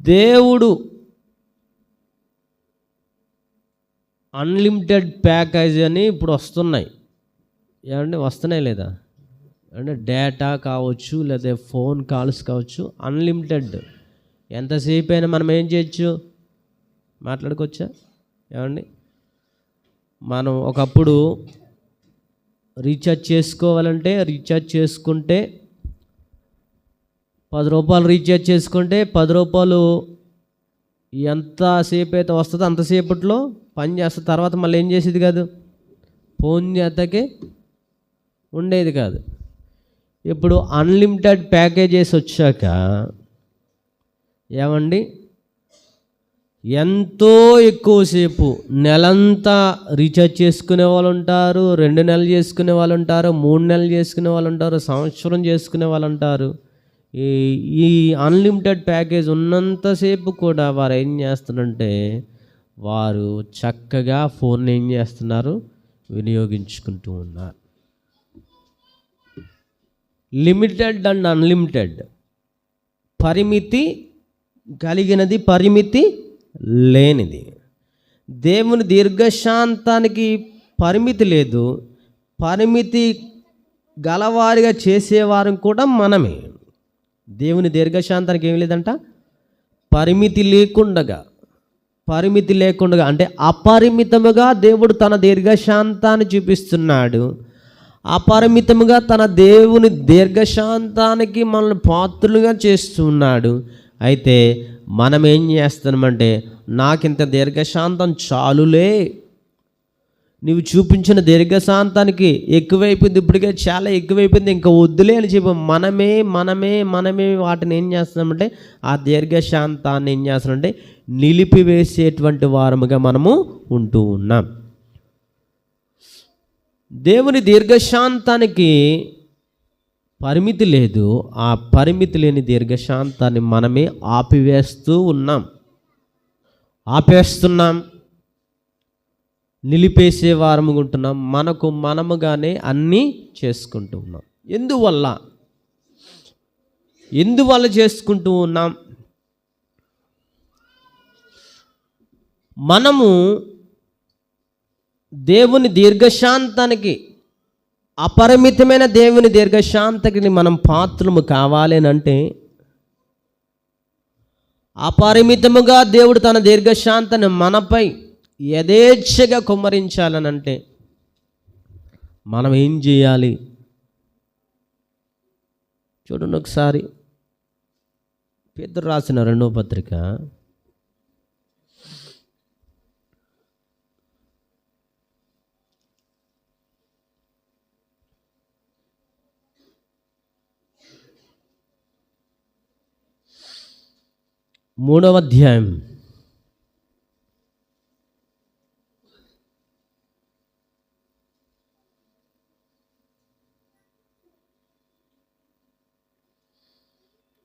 దేవుడు unlimited package అని ఇప్పుడు వస్తున్నాయి. ఏమంటే వస్తున్నాయి లేదా? అంటే డేటా కావచ్చు లేదా ఫోన్ కాల్స్ కావచ్చు అన్లిమిటెడ్ ఎంతసేపు అయినా మనం ఏం చేయొచ్చు? మాట్లాడుకోవచ్చా? ఏమండి? మనం ఒకప్పుడు రీఛార్జ్ చేసుకోవాలంటే రీఛార్జ్ చేసుకుంటే పది రూపాయలు రీఛార్జ్ చేసుకుంటే పది రూపాయలు ఎంతసేపు అయితే వస్తుందో అంతసేపట్లో పని చేస్తే తర్వాత మళ్ళీ ఏం చేసేది కాదు. ఫోన్ చేతకే ఉండేది కాదు. ఇప్పుడు అన్లిమిటెడ్ ప్యాకేజెస్ వచ్చాక ఏమండి? ఎంతో ఎక్కువసేపు నెలంతా రీఛార్జ్ చేసుకునే వాళ్ళు ఉంటారు రెండు నెలలు చేసుకునే వాళ్ళు ఉంటారు మూడు నెలలు చేసుకునే వాళ్ళు ఉంటారు సంవత్సరం చేసుకునే వాళ్ళు ఉంటారు. ఈ ఈ అన్లిమిటెడ్ ప్యాకేజ్ ఉన్నంతసేపు కూడా వారు ఏం చేస్తున్నారంటే వారు చక్కగా ఫోన్ ఏం చేస్తున్నారు? వినియోగించుకుంటూ ఉన్నారు. లిమిటెడ్ అండ్ అన్లిమిటెడ్ పరిమితి కలిగినది పరిమితి లేనిది. దేవుని దీర్ఘశాంతానికి పరిమితి లేదు. పరిమితి గలవారిగా చేసేవారు కూడా మనమే. దేవుని దీర్ఘశాంతానికి ఏం లేదంట? పరిమితి లేకుండగా పరిమితి లేకుండగా అంటే అపరిమితముగా దేవుడు తన దీర్ఘశాంతాన్ని చూపిస్తున్నాడు. అపరిమితముగా తన దేవుని దీర్ఘశాంతానికి మనల్ని పాత్రులుగా చేస్తున్నాడు. అయితే మనం ఏం చేస్తున్నామంటే నాకింత దీర్ఘశాంతం చాలులే. నీవు చూపించిన దీర్ఘశాంతానికి ఎక్కువైపోయింది. ఇప్పటికే చాలా ఎక్కువైపోయింది. ఇంకా వద్దులే అని చెప్పి మనమే మనమే మనమే వాటిని ఏం చేస్తున్నామంటే ఆ దీర్ఘశాంతాన్ని ఏం చేస్తున్నామంటే నిలిపివేసేటువంటి వారముగా మనము ఉంటూ ఉన్నాం. దేవుని దీర్ఘశాంతానికి పరిమితి లేదు. ఆ పరిమితి లేని దీర్ఘశాంతాన్ని మనమే ఆపివేస్తూ ఉన్నాం. ఆపేస్తున్నాం. నిలిపేసే వారము ఉంటున్నాం. మనకు మనముగానే అన్నీ చేసుకుంటూ ఉన్నాం. ఎందువల్ల? ఎందువల్ల చేసుకుంటూ ఉన్నాం? మనము దేవుని దీర్ఘశాంతానికి అపరిమితమైన దేవుని దీర్ఘశాంతకి మనం పాత్రము కావాలేనంటే అంటే అపరిమితముగా దేవుడు తన దీర్ఘశాంతని మనపై యథేచ్ఛగా కుమ్మరించాలనంటే మనం ఏం చేయాలి? చూడండి ఒకసారి. పేదరు రాసిన రెండో పత్రిక. మూడవ అధ్యాయం.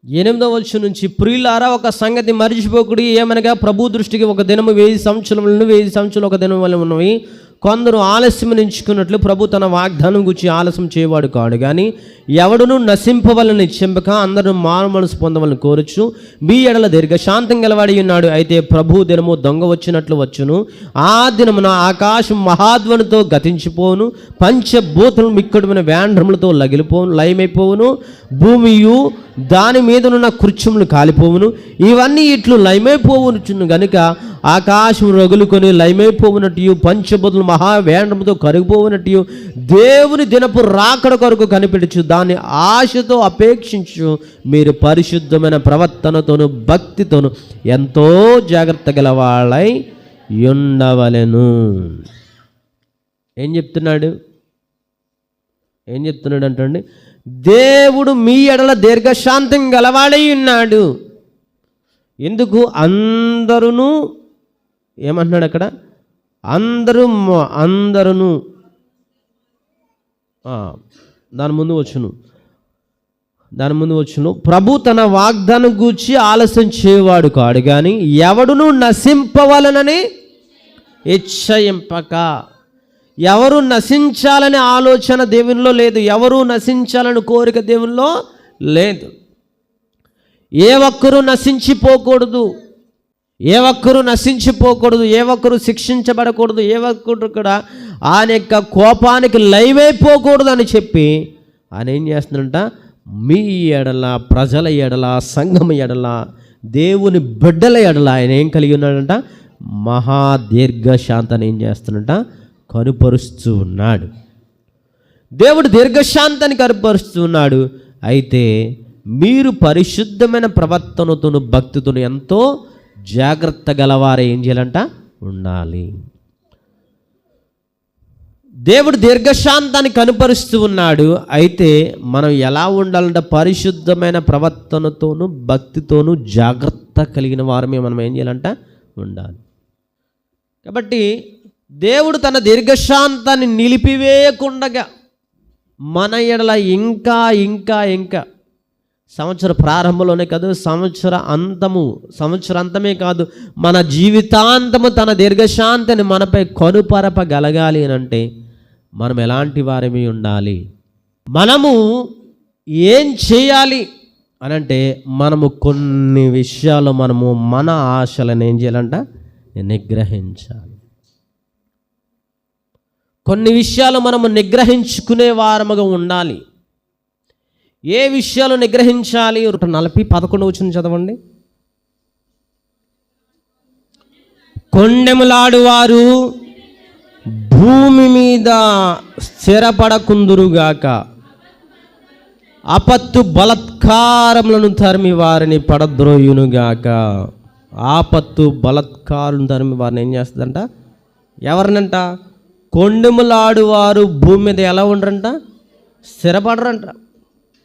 ఎనిమిదవ వచ్చి నుంచి ప్రియులారా ఒక సంగతి మరిచిపోకుడి ఏమనగా ప్రభు దృష్టికి ఒక దినము వెయ్యి సంవత్సరములను వెయ్యి సంవత్సరాలు ఒక దినం వల్ల ఉన్నవి కొందరు ఆలస్యం ఎంచుకున్నట్లు ప్రభు తన వాగ్దానం గురించి ఆలస్యం చేయవాడు కాడు. కానీ ఎవడును నశింపవలని చెంపక అందరూ మారు మనసు పొందవలని కోరుచు మీ ఎడల దీర్ఘశాంతం గలవాడి ఉన్నాడు. అయితే ప్రభు దినము దొంగ వచ్చినట్లు వచ్చును. ఆ దినమున ఆకాశం మహాధ్వనితో గతించిపోవును. పంచభూతులు మిక్కడమైన వ్యాండ్రములతో లగిలిపోవును లయమైపోవును. భూమియు దాని మీదనున్న కృత్యములు కాలిపోవును. ఇవన్నీ ఇట్లు లయమైపోవును గనుక ఆకాశం రగులుకొని లయమైపోవునట్టు పంచబుద్ధులు మహావేండంతో కరిగిపోవునట్టు దేవుని దినపు రాకడ కొరకు కనిపెడుచు దాన్ని ఆశతో అపేక్షించు మీరు పరిశుద్ధమైన ప్రవర్తనతోను భక్తితోను ఎంతో జాగ్రత్త గలవాళ్ళై ఉండవలెను. ఏం చెప్తున్నాడు? ఏం చెప్తున్నాడు అంటే దేవుడు మీ ఎడల దీర్ఘశాంతం గలవాడై ఉన్నాడు. ఎందుకు? అందరూ ఏమంటున్నాడు అక్కడ? అందరూ అందరును. దాని ముందు వచ్చును. దాని ముందు వచ్చును. ప్రభు తన వాగ్దానం గూర్చి ఆలస్యం చేయవాడు కాడు కానీ ఎవడును నశింపవలనని ఇచ్చయింపక. ఎవరు నశించాలనే ఆలోచన దేవునిలో లేదు. ఎవరు నశించాలని కోరిక దేవునిలో లేదు. ఏ ఒక్కరూ నశించిపోకూడదు. ఏ ఒక్కరూ నశించిపోకూడదు ఏ ఒక్కరు శిక్షించబడకూడదు ఏ ఒక్కరు కూడా ఆయన యొక్క కోపానికి లైవైపోకూడదు అని చెప్పి ఆయన ఏం చేస్తుందంట మీ ఎడల ప్రజల ఎడల సంఘం ఎడల దేవుని బిడ్డల ఎడల ఆయన ఏం కలిగి ఉన్నాడంట? మహాదీర్ఘశాంతని ఏం చేస్తున్నట కనుపరుస్తూ ఉన్నాడు. దేవుడు దీర్ఘశాంతాన్ని కనపరుస్తున్నాడు అయితే మీరు పరిశుద్ధమైన ప్రవర్తనతోను భక్తితోను ఎంతో జాగ్రత్త గలవారే ఏం చేయాలంట? ఉండాలి. దేవుడు దీర్ఘశాంతాన్ని కనుపరుస్తూ ఉన్నాడు. అయితే మనం ఎలా ఉండాలంటే పరిశుద్ధమైన ప్రవర్తనతోనూ భక్తితోనూ జాగ్రత్త కలిగిన వారమే మనం ఏం చేయాలంట? ఉండాలి. కాబట్టి దేవుడు తన దీర్ఘశాంతాన్ని నిలిపివేయకుండగా మన ఎడల ఇంకా ఇంకా ఇంకా సంవత్సర ప్రారంభంలోనే కాదు సంవత్సర అంతము సంవత్సర అంతమే కాదు మన జీవితాంతము తన దీర్ఘశాంతిని మనపై కనుపరపగలగాలి అని అంటే మనం ఎలాంటి వారమి ఉండాలి? మనము ఏం చేయాలి అని అంటే మనము కొన్ని విషయాలు మనము మన ఆశలను ఏం చేయాలంట? నిగ్రహించాలి. కొన్ని విషయాలు మనము నిగ్రహించుకునే వారముగా ఉండాలి. ఏ విషయాలు నిగ్రహించాలి? నలభై పదకొండు వచ్చింది చదవండి. కొండెములాడువారు భూమి మీద స్థిరపడకుందురుగాక. అపత్తు బలత్కారములను తరిమి వారిని పడద్రోయునుగాక. ఆపత్తు బలత్కారులను తరిమి వారిని ఏం చేస్తుందంట? ఎవరినంట? కొండెములాడువారు భూమి మీద ఎలా ఉండరంట? స్థిరపడరంట.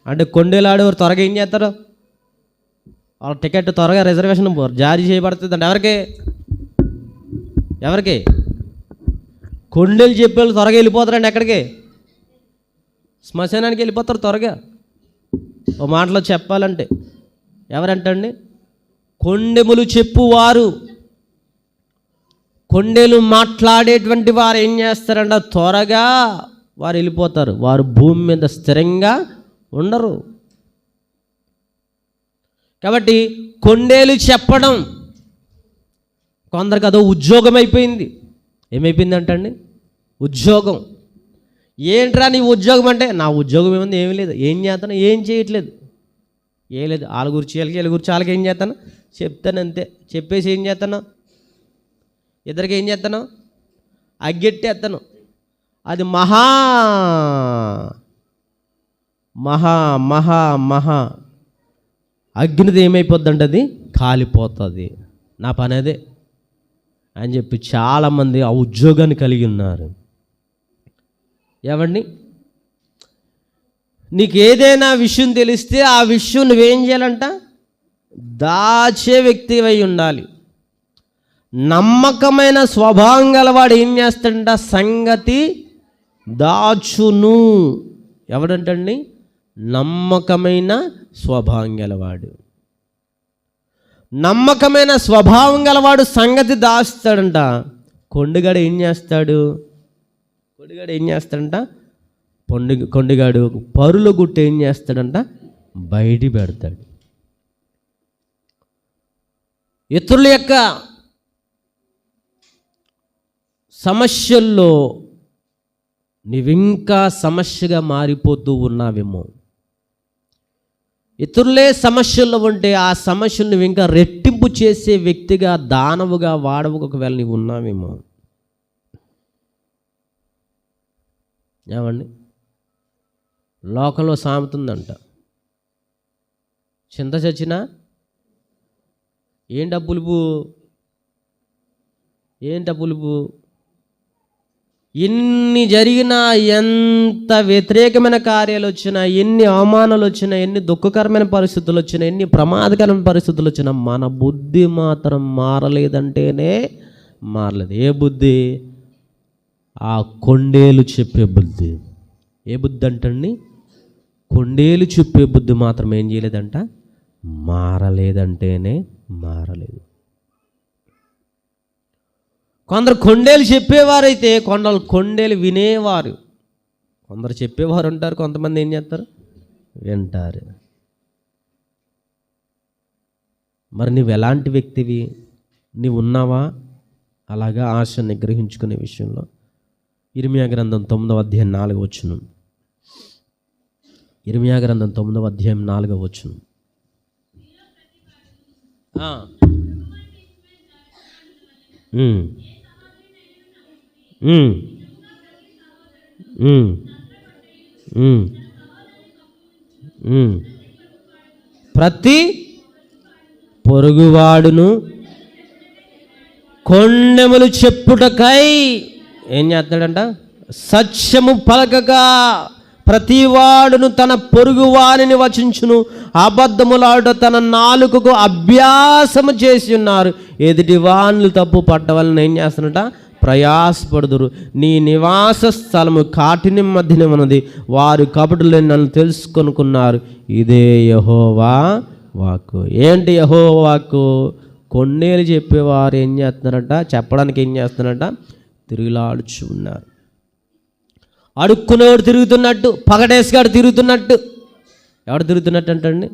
అంటే కొండేలాడేవారు త్వరగా ఏం చేస్తారు వాళ్ళ టికెట్ త్వరగా రిజర్వేషన్ జారీ చేయబడుతుంది అంటే ఎవరికి? ఎవరికి? కొండలు చెప్పేవాళ్ళు త్వరగా వెళ్ళిపోతారండి ఎక్కడికి? శ్మశానానికి వెళ్ళిపోతారు త్వరగా. ఓ మాటలో చెప్పాలంటే ఎవరంటండి? కొండెములు చెప్పువారు. కొండెలు మాట్లాడేటువంటి వారు ఏం చేస్తారంట త్వరగా వారు వెళ్ళిపోతారు. వారు భూమి మీద స్థిరంగా ఉండరు. కాబట్టి కొండేలు చెప్పడం కొందరికి అదో ఉద్యోగం అయిపోయింది ఏమైపోయింది అంటండి ఉద్యోగం. ఏంట్రా నీ ఉద్యోగం అంటే నా ఉద్యోగం ఏముంది? ఏమీ లేదు. ఏం చేస్తాను? ఏం చేయట్లేదు. ఏం లేదు. వాళ్ళ గురించి వీళ్ళకి వీళ్ళ గురించి వాళ్ళకి ఏం చేస్తాను? చెప్తాను అంతే. చెప్పేసి ఏం చేస్తాను? ఇద్దరికి ఏం చేస్తాను? అగ్గెట్టేస్తాను. అది మహా మహా మహా మహా. అగ్నిది ఏమైపోద్దంటే అది? కాలిపోతుంది. నా పని అదే అని చెప్పి చాలామంది ఆ ఉద్యోగాన్ని కలిగి ఉన్నారు. ఏమండి నీకు ఏదైనా విషయం తెలిస్తే ఆ విషయం నువ్వేం చేయాలంట? దాచే వ్యక్తి అయి ఉండాలి. నమ్మకమైన స్వభావం గలవాడు ఏం చేస్తాడంట? సంగతి దాచును. ఎవడంటండి? నమ్మకమైన స్వభావం గలవాడు. నమ్మకమైన స్వభావం గలవాడు సంగతి దాస్తాడంట. కొండగాడు ఏం చేస్తాడు? కొండగాడు ఏం చేస్తాడంట? పొండి కొండగాడు పరుల గుట్ట ఏం చేస్తాడంట? బయట పెడతాడు. ఇతరుల యొక్క సమస్యల్లో నీవింకా సమస్యగా మారిపోతూ ఉన్నావేమో. ఇతరులే సమస్యల్లో ఉంటే ఆ సమస్యలు నువ్వు ఇంకా రెట్టింపు చేసే వ్యక్తిగా దానవుగా వాడవుగా ఒకవేళ నీవు ఉన్నావేమో. ఏమండి? లోకంలో సామెతుందంట. చింత చచ్చినా ఏం డబ్బులుపు ఏంట పులుపు ఎన్ని జరిగినా ఎంత వ్యతిరేకమైన కార్యాలు వచ్చినా ఎన్ని అవమానాలు వచ్చినా ఎన్ని దుఃఖకరమైన పరిస్థితులు వచ్చినా ఎన్ని ప్రమాదకరమైన పరిస్థితులు వచ్చినా మన బుద్ధి మాత్రం మారలేదంటేనే మారలేదు. ఏ బుద్ధి? ఆ కొండేలు చెప్పే బుద్ధి. ఏ బుద్ధి అంటండి? కొండేలు చెప్పే బుద్ధి మాత్రం ఏం చేయలేదంట? మారలేదంటేనే మారలేదు. కొందరు కొండేలు చెప్పేవారైతే కొండలు కొండేలు వినేవారు. కొందరు చెప్పేవారు ఉంటారు కొంతమంది ఏం చేస్తారు? వింటారు. మరి నువ్వు ఎలాంటి వ్యక్తివి? నీవు ఉన్నావా? అలాగా ఆశ నిగ్రహించుకునే విషయంలో ఇరిమియా గ్రంథం తొమ్మిదవ అధ్యాయం నాలుగవ వచ్చును ఇరిమియా గ్రంథం తొమ్మిదవ అధ్యాయం నాలుగవ వచ్చును ఆ. ప్రతి పొరుగువాడును కొండెములు చెప్పుటకై ఏం చేస్తాడంట? సత్యము పలకగా ప్రతివాడును తన పొరుగు వారిని వచించును. అబద్ధములాడు తన నాలుకకు అభ్యాసము చేసి ఉన్నారు. ఎదుటి వాన్లు తప్పు పట్టవలన ఏం చేస్తున్నట ప్రయాసపడుదురు. నీ నివాస స్థలము కాటిని మధ్యన ఉన్నది. వారు కపటులు నన్ను తెలుసుకొనుకున్నారు. ఇదే యహోవా వాక్కు. ఏంటి యహోవా వాక్కు? కొన్నేళ్ళు చెప్పేవారు ఏం చేస్తున్నారంట? చెప్పడానికి ఏం చేస్తున్నారట? తిరుగులాడుచు ఉన్నారు. అడుక్కునేవాడు తిరుగుతున్నట్టు పగడేసుగాడు తిరుగుతున్నట్టు. ఎవడు తిరుగుతున్నట్టు అంటండి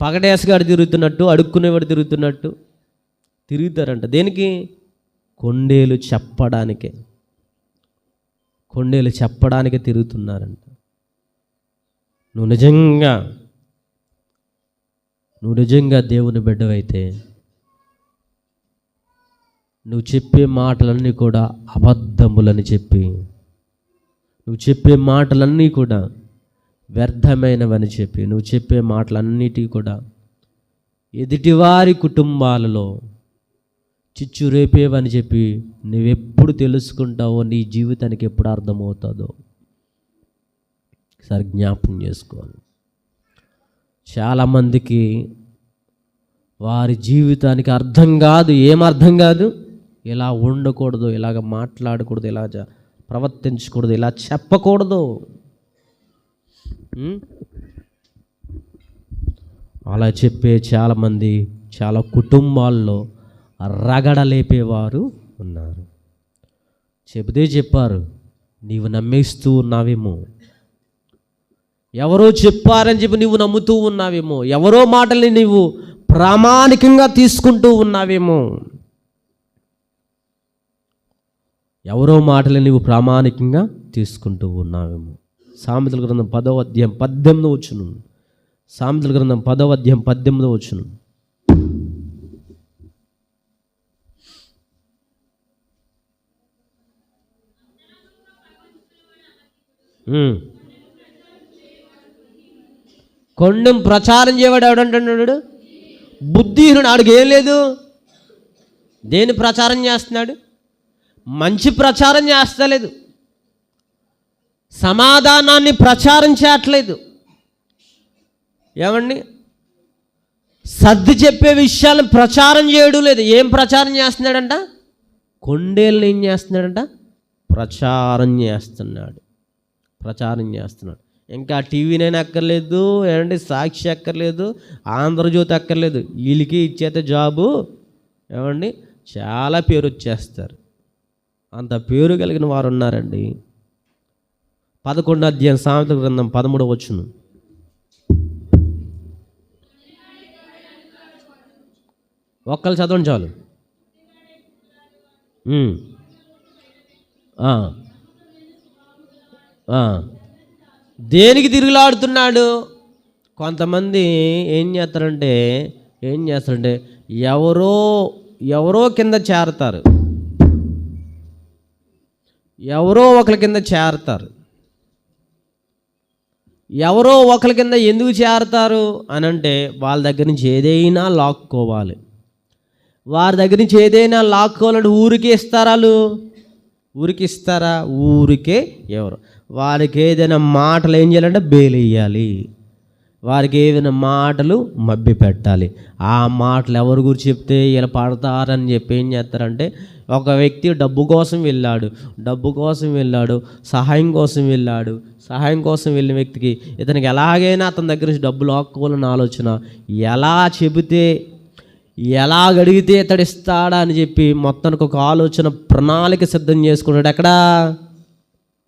పగడేసుగాడు తిరుగుతున్నట్టు అడుక్కునేవాడు తిరుగుతున్నట్టు. తిరుగుతారంట. దేనికి? కొండేలు చెప్పడానికే. కొండేలు చెప్పడానికే తిరుగుతున్నారంట. నువ్వు నిజంగా నువ్వు నిజంగా దేవుని బిడ్డవైతే నువ్వు చెప్పే మాటలన్నీ కూడా అబద్ధములని చెప్పి నువ్వు చెప్పే మాటలన్నీ కూడా వ్యర్థమైనవని చెప్పి నువ్వు చెప్పే మాటలన్నిటి కూడా ఎదుటివారి కుటుంబాలలో చిచ్చు రేపేవని చెప్పి నువ్వెప్పుడు తెలుసుకుంటావో నీ జీవితానికి ఎప్పుడు అర్థమవుతుందో సరి జ్ఞాపకం చేసుకోవాలి. చాలామందికి వారి జీవితానికి అర్థం కాదు. ఏం అర్థం కాదు? ఇలా ఉండకూడదు ఇలాగ మాట్లాడకూడదు ఇలా జ- ప్రవర్తించకూడదు ఇలా చెప్పకూడదు. అలా చెప్పే చాలామంది చాలా కుటుంబాల్లో రగడలేపేవారు ఉన్నారు. చెబితే చెప్పారు నీవు నమ్మేస్తూ ఉన్నావేమో. ఎవరో చెప్పారని చెప్పి నువ్వు నమ్ముతూ ఉన్నావేమో. ఎవరో మాటల్ని నీవు ప్రామాణికంగా తీసుకుంటూ ఉన్నావేమో. ఎవరో మాటలు నీవు ప్రామాణికంగా తీసుకుంటూ ఉన్నావేమో. సామెతల గ్రంథం పదవ అధ్యాయం పద్దెనిమిదో వచ్చును సామెతల గ్రంథం పదవ అధ్యాయం పద్దెనిమిదో వచ్చును కొండం ప్రచారం చేయవాడు ఎవడంటున్నాడు బుద్ధిహీనుడు ఆడికి ఏం లేదు. దేని ప్రచారం చేస్తున్నాడు? మంచి ప్రచారం చేస్తలేదు. సమాధానాన్ని ప్రచారం చేయట్లేదు. ఏమండి? సర్ది చెప్పే విషయాలను ప్రచారం చేయడం లేదు. ఏం ప్రచారం చేస్తున్నాడంట? కొండేళ్ళని ఏం చేస్తున్నాడంట? ప్రచారం చేస్తున్నాడు. ప్రచారం చేస్తున్నాడు. ఇంకా టీవీనైనా అక్కర్లేదు ఏమంటే సాక్షి అక్కర్లేదు ఆంధ్రజ్యోతి అక్కర్లేదు. వీళ్ళకి ఇచ్చేత జాబు ఏమండి చాలా పేరు వచ్చేస్తారు. అంత పేరు కలిగిన వారు ఉన్నారండి. పదకొండు అధ్యాయం సామెత గ్రంథం పదమూడవ వచ్చును ఒక్కళ్ళు చదవండి చాలు. దేనికి తిరుగులాడుతున్నాడు? కొంతమంది ఏం చేస్తారంటే ఏం చేస్తారంటే ఎవరో ఎవరో కింద చేరతారు. ఎవరో ఒకరి కింద చేరతారు. ఎవరో ఒకరి కింద ఎందుకు చేరతారు? అని అంటే వాళ్ళ దగ్గర నుంచి ఏదైనా లాక్కోవాలి. వారి దగ్గర నుంచి ఏదైనా లాక్కోవాలంటే ఊరికే ఇస్తారా వాళ్ళు? ఊరికి ఇస్తారా? ఊరికే ఎవరు? వారికి ఏదైనా మాటలు ఏం చేయాలంటే బెయిల్ వేయాలి వారికి ఏదైనా మాటలు మబ్బి పెట్టాలి ఆ మాటలు ఎవరి గురించి చెప్తే ఇలా పడతారని చెప్పి ఏం చేస్తారంటే ఒక వ్యక్తి డబ్బు కోసం వెళ్ళాడు డబ్బు కోసం వెళ్ళాడు సహాయం కోసం వెళ్ళాడు సహాయం కోసం వెళ్ళిన వ్యక్తికి ఇతనికి ఎలాగైనా అతని దగ్గర నుంచి డబ్బులు లాక్కోవాలని ఆలోచన. ఎలా చెబితే ఎలా అడిగితే ఇతడు ఇస్తాడా అని చెప్పి మొత్తానికి ఒక ఆలోచన ప్రణాళిక సిద్ధం చేసుకున్నాడు ఎక్కడా?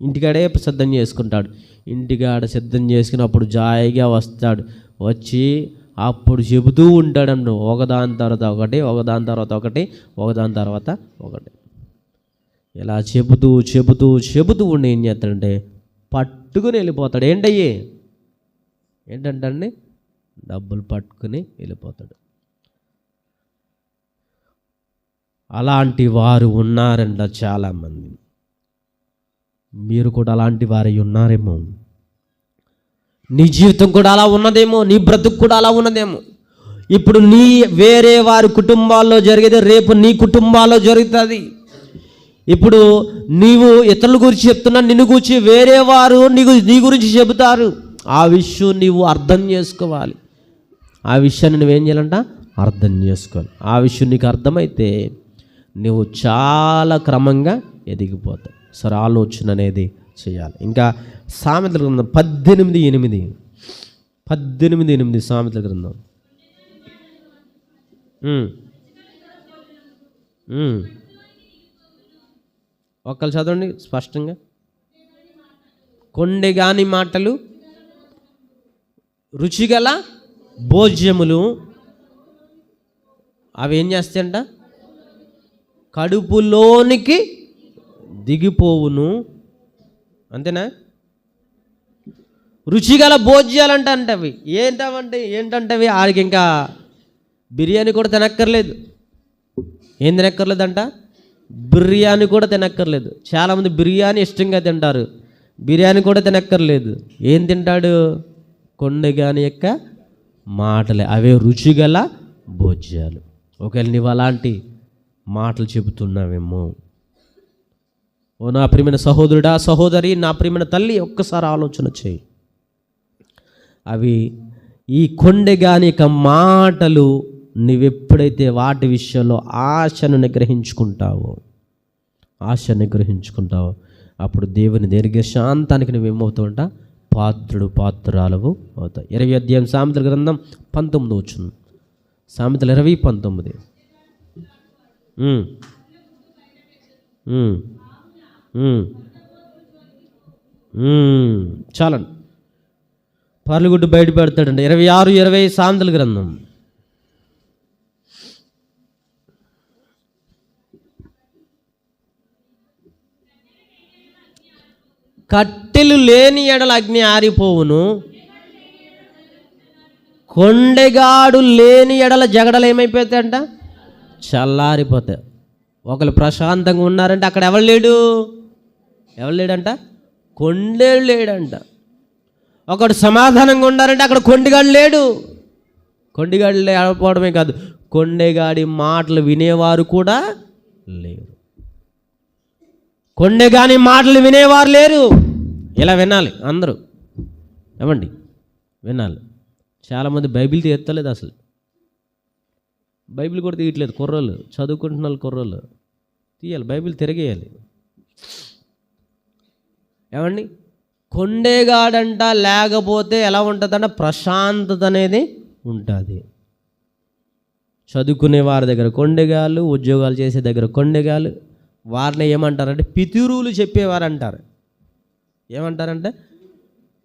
ఇంటికాడే సిద్ధం చేసుకుంటాడు. ఇంటికాడ సిద్ధం చేసుకుని అప్పుడు జాయిగా వస్తాడు. వచ్చి అప్పుడు చెబుతూ ఉంటాడండి ఒకదాని తర్వాత ఒకటి ఒకదాని తర్వాత ఒకటి ఒకదాని తర్వాత ఒకటి. ఇలా చెబుతూ చెబుతూ చెబుతూ ఉండి ఏం చేస్తాడంటే పట్టుకుని వెళ్ళిపోతాడు. ఏంటయ్యి? ఏంటంటే డబ్బులు పట్టుకుని వెళ్ళిపోతాడు. అలాంటి వారు ఉన్నారంట చాలామంది. మీరు కూడా అలాంటి వారై ఉన్నారేమో. నీ జీవితం కూడా అలా ఉన్నదేమో నీ బ్రతుకు కూడా అలా ఉన్నదేమో. ఇప్పుడు నీ వేరే వారి కుటుంబాల్లో జరిగేది రేపు నీ కుటుంబాల్లో జరుగుతుంది. ఇప్పుడు నీవు ఇతరుల గురించి చెప్తున్నా నిన్ను గురించి వేరే వారు నీకు నీ గురించి చెబుతారు. ఆ విషయం నీవు అర్థం చేసుకోవాలి. ఆ విషయాన్ని నువ్వేం చేయాలంట? అర్థం చేసుకోవాలి. ఆ విషయం నీకు అర్థమైతే నువ్వు చాలా క్రమంగా ఎదిగిపోతావు. సరే ఆలోచన అనేది చేయాలి. ఇంకా సామెతల గ్రంథం పద్దెనిమిది ఎనిమిది. పద్దెనిమిది ఎనిమిది సామెతల గ్రంథం. ఒక్కరు చదవండి స్పష్టంగా. కొండెగాని మాటలు రుచిగల భోజ్యములు అవి ఏం చేస్తాయంట? కడుపులోనికి దిగిపోవును. అంతేనా? రుచిగల భోజ్యాలంట అంటవి అవి ఏంటవంటే ఏంటంటవి? ఆడికి ఇంకా బిర్యానీ కూడా తినక్కర్లేదు. ఏం తినక్కర్లేదంట? బిర్యానీ కూడా తినక్కర్లేదు. చాలామంది బిర్యానీ ఇష్టంగా తింటారు. బిర్యానీ కూడా తినక్కర్లేదు. ఏం తింటాడు? కొండగాని యొక్క మాటలే. అవే రుచిగల భోజ్యాలు. ఒకవేళ నీవు అలాంటి మాటలు చెబుతున్నావేమో. ఓ నా ప్రియమైన సహోదరుడా సహోదరి నా ప్రియమైన తల్లి ఒక్కసారి ఆలోచన చేయి. అవి ఈ కొండెగాని యొక్క మాటలు నువ్వెప్పుడైతే వాటి విషయంలో ఆశను నిగ్రహించుకుంటావో ఆశ నిగ్రహించుకుంటావో అప్పుడు దేవుని దీర్ఘ శాంతానికి నువ్వేమవుతావంట? పాత్రుడు పాత్రాలవు అవుతావు. ఇరవై అధ్యాయం సామెతల గ్రంథం పంతొమ్మిది వచ్చింది. సామెతలు ఇరవై పంతొమ్మిది. చాలండి. పర్లుగుడ్డు బయట పెడతాడండి. ఇరవై ఆరు ఇరవై సాంతల గ్రంథం. కట్టెలు లేని ఎడల అగ్ని ఆరిపోవును. కొండెగాడు లేని ఎడల జగడలు ఏమైపోతాయంట? చల్లారిపోతాయి. ఒకరు ప్రశాంతంగా ఉన్నారంటే అక్కడ ఎవరు లేడు? ఎవరు లేడంట? కొండేడు లేడంట. ఒకడు సమాధానంగా ఉండాలంటే అక్కడ కొండిగాడు లేడు. కొండిగాడు లేకపోవడమే కాదు కొండెగాడి మాటలు వినేవారు కూడా లేరు. కొండెగాని మాటలు వినేవారు లేరు. ఇలా వినాలి అందరూ. ఏమండి? వినాలి. చాలామంది బైబిల్ తీయత్తలేదు అసలు. బైబిల్ కూడా తీయట్లేదు కుర్రోళ్ళు. చదువుకుంటున్న వాళ్ళు కుర్రోళ్ళు. తీయాలి. బైబిల్ తిరిగేయాలి. ఏమండి? కొండేగాడంట లేకపోతే ఎలా ఉంటుందంట? ప్రశాంతత అనేది ఉంటుంది. చదువుకునే వారి దగ్గర కొండగాళ్ళు ఉద్యోగాలు చేసే దగ్గర కొండెగాలు వారిని ఏమంటారంటే పితురులు చెప్పేవారు అంటారు ఏమంటారంటే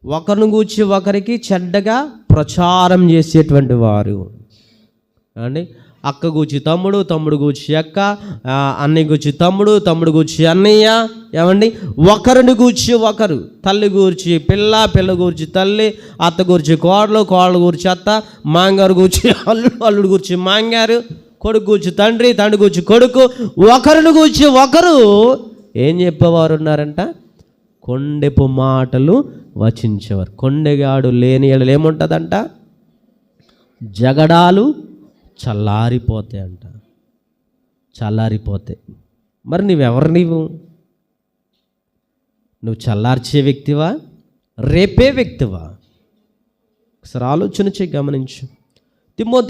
ఒకరిని గూర్చి ఒకరికి చెడ్డగా ప్రచారం చేసేటువంటి వారు. అండి అక్క గూర్చి తమ్ముడు తమ్ముడు గూర్చి అక్క అన్నయ్య గూర్చి తమ్ముడు తమ్ముడు గూర్చి అన్నయ్య. ఏమండి? ఒకరిని గూర్చి ఒకరు తల్లి గూర్చి పిల్ల పిల్ల గూర్చి తల్లి అత్త గూర్చి కోడలు కోడలు గూర్చి అత్త మాంగారు గూర్చి అల్లుడు అల్లుడు గూర్చి మాంగారు కొడుకు గూర్చి తండ్రి తండ్రి గూర్చి కొడుకు. ఒకరిని గూర్చి ఒకరు ఏం చెప్పేవారు ఉన్నారంట కొండెపు మాటలు వచించేవారు. కొండెగాడు లేని ఎడలు ఏముంటుందంట జగడాలు చల్లారిపోతాయి అంట చల్లారిపోతాయి. మరి నువ్వెవరు నీవు నువ్వు చల్లార్చే వ్యక్తివా? రేపే వ్యక్తివా? ఒకసారి ఆలోచన చేయి గమనించు. తిమ్మోతి